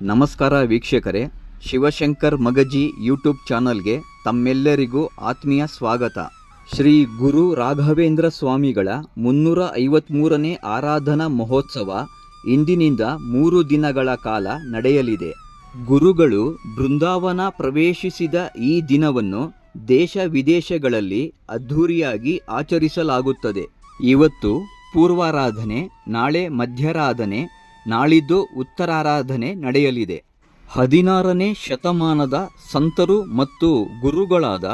ನಮಸ್ಕಾರ ವೀಕ್ಷಕರೇ, ಶಿವಶಂಕರ್ ಮಗಜಿ ಯೂಟ್ಯೂಬ್ ಚಾನಲ್ಗೆ ತಮ್ಮೆಲ್ಲರಿಗೂ ಆತ್ಮೀಯ ಸ್ವಾಗತ. ಶ್ರೀ ಗುರು ರಾಘವೇಂದ್ರ ಸ್ವಾಮಿಗಳ ಮುನ್ನೂರ ಐವತ್ತ್ಮೂರನೇ ಆರಾಧನಾ ಮಹೋತ್ಸವ ಇಂದಿನಿಂದ ಮೂರು ದಿನಗಳ ಕಾಲ ನಡೆಯಲಿದೆ. ಗುರುಗಳು ಬೃಂದಾವನ ಪ್ರವೇಶಿಸಿದ ಈ ದಿನವನ್ನು ದೇಶ ವಿದೇಶಗಳಲ್ಲಿ ಅದ್ಧೂರಿಯಾಗಿ ಆಚರಿಸಲಾಗುತ್ತದೆ. ಇವತ್ತು ಪೂರ್ವಾರಾಧನೆ, ನಾಳೆ ಮಧ್ಯರಾಧನೆ ನಾಳಿದ್ದು ಉತ್ತರಾರಾಧನೆ ನಡೆಯಲಿದೆ. ಹದಿನಾರನೇ ಶತಮಾನದ ಸಂತರು ಮತ್ತು ಗುರುಗಳಾದ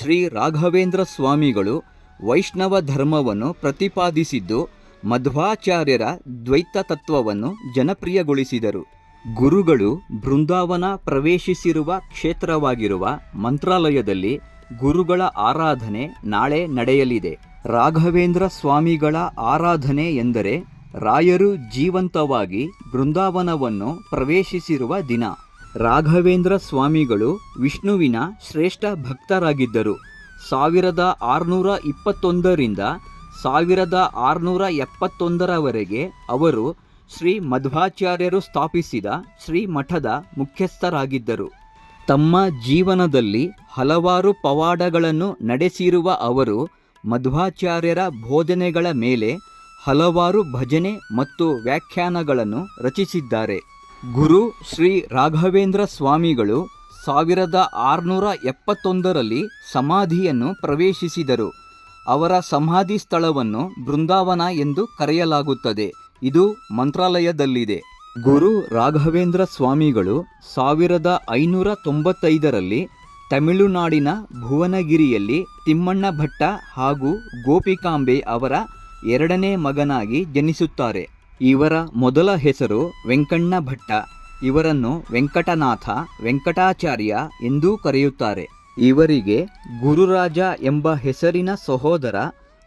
ಶ್ರೀ ರಾಘವೇಂದ್ರ ಸ್ವಾಮಿಗಳು ವೈಷ್ಣವ ಧರ್ಮವನ್ನು ಪ್ರತಿಪಾದಿಸಿದ್ದು, ಮಧ್ವಾಚಾರ್ಯರ ದ್ವೈತ ತತ್ವವನ್ನು ಜನಪ್ರಿಯಗೊಳಿಸಿದರು. ಗುರುಗಳು ಬೃಂದಾವನ ಪ್ರವೇಶಿಸಿರುವ ಕ್ಷೇತ್ರವಾಗಿರುವ ಮಂತ್ರಾಲಯದಲ್ಲಿ ಗುರುಗಳ ಆರಾಧನೆ ನಾಳೆ ನಡೆಯಲಿದೆ. ರಾಘವೇಂದ್ರ ಸ್ವಾಮಿಗಳ ಆರಾಧನೆ ಎಂದರೆ ರಾಯರು ಜೀವಂತವಾಗಿ ಬೃಂದಾವನವನ್ನು ಪ್ರವೇಶಿಸಿರುವ ದಿನ. ರಾಘವೇಂದ್ರ ಸ್ವಾಮಿಗಳು ವಿಷ್ಣುವಿನ ಶ್ರೇಷ್ಠ ಭಕ್ತರಾಗಿದ್ದರು. ಸಾವಿರದ ಆರುನೂರ ಇಪ್ಪತ್ತೊಂದರಿಂದ ಸಾವಿರದ ಆರುನೂರ ಎಪ್ಪತ್ತೊಂದರವರೆಗೆ ಅವರು ಶ್ರೀ ಮಧ್ವಾಚಾರ್ಯರು ಸ್ಥಾಪಿಸಿದ ಶ್ರೀ ಮಠದ ಮುಖ್ಯಸ್ಥರಾಗಿದ್ದರು. ತಮ್ಮ ಜೀವನದಲ್ಲಿ ಹಲವಾರು ಪವಾಡಗಳನ್ನು ನಡೆಸಿರುವ ಅವರು ಮಧ್ವಾಚಾರ್ಯರ ಬೋಧನೆಗಳ ಮೇಲೆ ಹಲವಾರು ಭಜನೆ ಮತ್ತು ವ್ಯಾಖ್ಯಾನಗಳನ್ನು ರಚಿಸಿದ್ದಾರೆ. ಗುರು ಶ್ರೀ ರಾಘವೇಂದ್ರ ಸ್ವಾಮಿಗಳು ಸಾವಿರದ ಆರುನೂರ ಎಪ್ಪತ್ತೊಂದರಲ್ಲಿ ಸಮಾಧಿಯನ್ನು ಪ್ರವೇಶಿಸಿದರು. ಅವರ ಸಮಾಧಿ ಸ್ಥಳವನ್ನು ಬೃಂದಾವನ ಎಂದು ಕರೆಯಲಾಗುತ್ತದೆ. ಇದು ಮಂತ್ರಾಲಯದಲ್ಲಿದೆ. ಗುರು ರಾಘವೇಂದ್ರ ಸ್ವಾಮಿಗಳು ಸಾವಿರದ ಐನೂರ ತೊಂಬತ್ತೈದರಲ್ಲಿ ತಮಿಳುನಾಡಿನ ಭುವನಗಿರಿಯಲ್ಲಿ ತಿಮ್ಮಣ್ಣ ಭಟ್ಟ ಹಾಗೂ ಗೋಪಿಕಾಂಬೆ ಅವರ ಎರಡನೇ ಮಗನಾಗಿ ಜನಿಸುತ್ತಾರೆ. ಇವರ ಮೊದಲ ಹೆಸರು ವೆಂಕಣ್ಣ ಭಟ್ಟ. ಇವರನ್ನು ವೆಂಕಟನಾಥ, ವೆಂಕಟಾಚಾರ್ಯ ಎಂದೂ ಕರೆಯುತ್ತಾರೆ. ಇವರಿಗೆ ಗುರುರಾಜ ಎಂಬ ಹೆಸರಿನ ಸಹೋದರ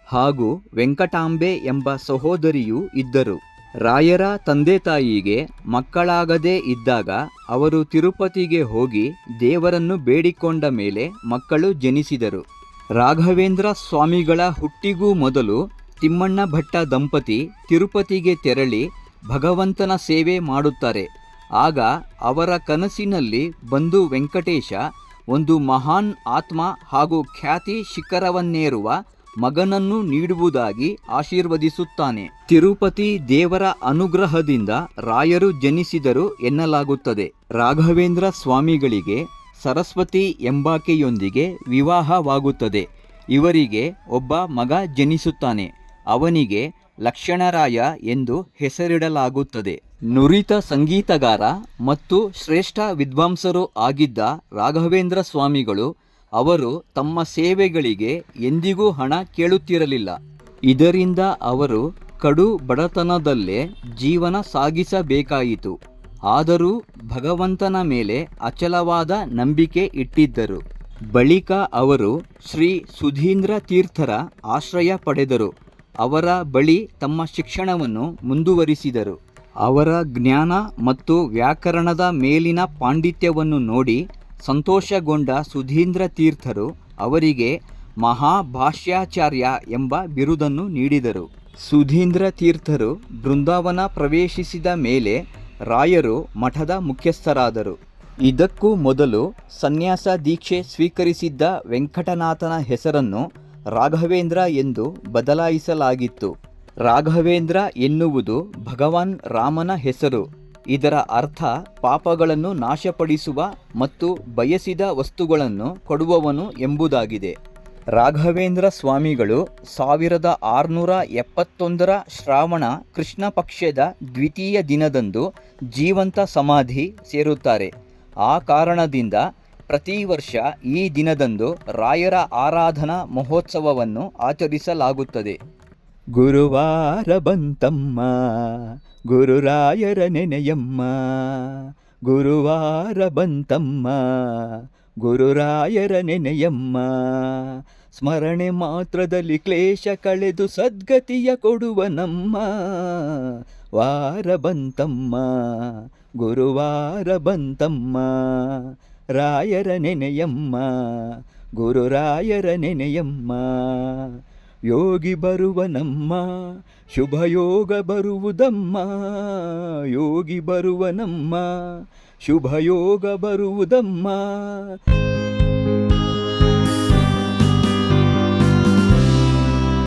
ಹಾಗೂ ವೆಂಕಟಾಂಬೆ ಎಂಬ ಸಹೋದರಿಯೂ ಇದ್ದರು. ರಾಯರ ತಂದೆ ತಾಯಿಗೆ ಮಕ್ಕಳಾಗದೇ ಇದ್ದಾಗ ಅವರು ತಿರುಪತಿಗೆ ಹೋಗಿ ದೇವರನ್ನು ಬೇಡಿಕೊಂಡ ಮೇಲೆ ಮಕ್ಕಳು ಜನಿಸಿದರು. ರಾಘವೇಂದ್ರ ಸ್ವಾಮಿಗಳ ಹುಟ್ಟಿಗೂ ಮೊದಲು ತಿಮ್ಮಣ್ಣ ಭಟ್ಟ ದಂಪತಿ ತಿರುಪತಿಗೆ ತೆರಳಿ ಭಗವಂತನ ಸೇವೆ ಮಾಡುತ್ತಾರೆ. ಆಗ ಅವರ ಕನಸಿನಲ್ಲಿ ಬಂದು ವೆಂಕಟೇಶ ಒಂದು ಮಹಾನ್ ಆತ್ಮ ಹಾಗೂ ಖ್ಯಾತಿ ಶಿಖರವನ್ನೇರುವ ಮಗನನ್ನು ನೀಡುವುದಾಗಿ ಆಶೀರ್ವದಿಸುತ್ತಾನೆ. ತಿರುಪತಿ ದೇವರ ಅನುಗ್ರಹದಿಂದ ರಾಯರು ಜನಿಸಿದರು ಎನ್ನಲಾಗುತ್ತದೆ. ರಾಘವೇಂದ್ರ ಸ್ವಾಮಿಗಳಿಗೆ ಸರಸ್ವತಿ ಎಂಬಾಕೆಯೊಂದಿಗೆ ವಿವಾಹವಾಗುತ್ತದೆ. ಇವರಿಗೆ ಒಬ್ಬ ಮಗ ಜನಿಸುತ್ತಾನೆ. ಅವನಿಗೆ ಲಕ್ಷಣರಾಯ ಎಂದು ಹೆಸರಿಡಲಾಗುತ್ತದೆ. ನುರಿತ ಸಂಗೀತಗಾರ ಮತ್ತು ಶ್ರೇಷ್ಠ ವಿದ್ವಾಂಸರು ಆಗಿದ್ದ ರಾಘವೇಂದ್ರ ಸ್ವಾಮಿಗಳು ಅವರು ತಮ್ಮ ಸೇವೆಗಳಿಗೆ ಎಂದಿಗೂ ಹಣ ಕೇಳುತ್ತಿರಲಿಲ್ಲ. ಇದರಿಂದ ಅವರು ಕಡು ಬಡತನದಲ್ಲೇ ಜೀವನ ಸಾಗಿಸಬೇಕಾಯಿತು. ಆದರೂ ಭಗವಂತನ ಮೇಲೆ ಅಚಲವಾದ ನಂಬಿಕೆ ಇಟ್ಟಿದ್ದರು. ಬಳಿಕ ಅವರು ಶ್ರೀ ಸುಧೀಂದ್ರ ತೀರ್ಥರ ಆಶ್ರಯ ಪಡೆದರು. ಅವರ ಬಳಿ ತಮ್ಮ ಶಿಕ್ಷಣವನ್ನು ಮುಂದುವರಿಸಿದರು. ಅವರ ಜ್ಞಾನ ಮತ್ತು ವ್ಯಾಕರಣದ ಮೇಲಿನ ಪಾಂಡಿತ್ಯವನ್ನು ನೋಡಿ ಸಂತೋಷಗೊಂಡ ಸುಧೀಂದ್ರ ತೀರ್ಥರು ಅವರಿಗೆ ಮಹಾಭಾಷ್ಯಾಚಾರ್ಯ ಎಂಬ ಬಿರುದನ್ನು ನೀಡಿದರು. ಸುಧೀಂದ್ರ ತೀರ್ಥರು ಬೃಂದಾವನ ಪ್ರವೇಶಿಸಿದ ಮೇಲೆ ರಾಯರು ಮಠದ ಮುಖ್ಯಸ್ಥರಾದರು. ಇದಕ್ಕೂ ಮೊದಲು ಸನ್ಯಾಸ ದೀಕ್ಷೆ ಸ್ವೀಕರಿಸಿದ್ದ ವೆಂಕಟನಾಥನ ಹೆಸರನ್ನು ರಾಘವೇಂದ್ರ ಎಂದು ಬದಲಾಯಿಸಲಾಗಿತ್ತು. ರಾಘವೇಂದ್ರ ಎನ್ನುವುದು ಭಗವಾನ್ ರಾಮನ ಹೆಸರು. ಇದರ ಅರ್ಥ ಪಾಪಗಳನ್ನು ನಾಶಪಡಿಸುವ ಮತ್ತು ಬಯಸಿದ ವಸ್ತುಗಳನ್ನು ಕೊಡುವವನು ಎಂಬುದಾಗಿದೆ. ರಾಘವೇಂದ್ರ ಸ್ವಾಮಿಗಳು ಸಾವಿರದ ಆರುನೂರ ಎಪ್ಪತ್ತೊಂದರ ಶ್ರಾವಣ ಕೃಷ್ಣ ಪಕ್ಷದ ದ್ವಿತೀಯ ದಿನದಂದು ಜೀವಂತ ಸಮಾಧಿ ಸೇರುತ್ತಾರೆ. ಆ ಕಾರಣದಿಂದ ಪ್ರತಿ ವರ್ಷ ಈ ದಿನದಂದು ರಾಯರ ಆರಾಧನಾ ಮಹೋತ್ಸವವನ್ನು ಆಚರಿಸಲಾಗುತ್ತದೆ. ಗುರುವಾರ ಬಂತಮ್ಮ ಗುರುರಾಯರ ನೆನೆಯಮ್ಮ, ಗುರುವಾರ ಬಂತಮ್ಮ ಗುರುರಾಯರ ನೆನೆಯಮ್ಮ. ಸ್ಮರಣೆ ಮಾತ್ರದಲ್ಲಿ ಕ್ಲೇಶ ಕಳೆದು ಸದ್ಗತಿಯ ಕೊಡುವ ನಮ್ಮ ವಾರ ಬಂತಮ್ಮ, ಗುರುವಾರ ಬಂತಮ್ಮ. ರಾಯರ ನೆನೆಯಮ್ಮ ಗುರುರಾಯರ ನೆನೆಯಮ್ಮ. ಯೋಗಿ ಬರುವನಮ್ಮ ಶುಭಯೋಗ ಬರುವುದಮ್ಮ. ಯೋಗಿ ಬರುವನಮ್ಮ ಶುಭಯೋಗ ಬರುವುದಮ್ಮ.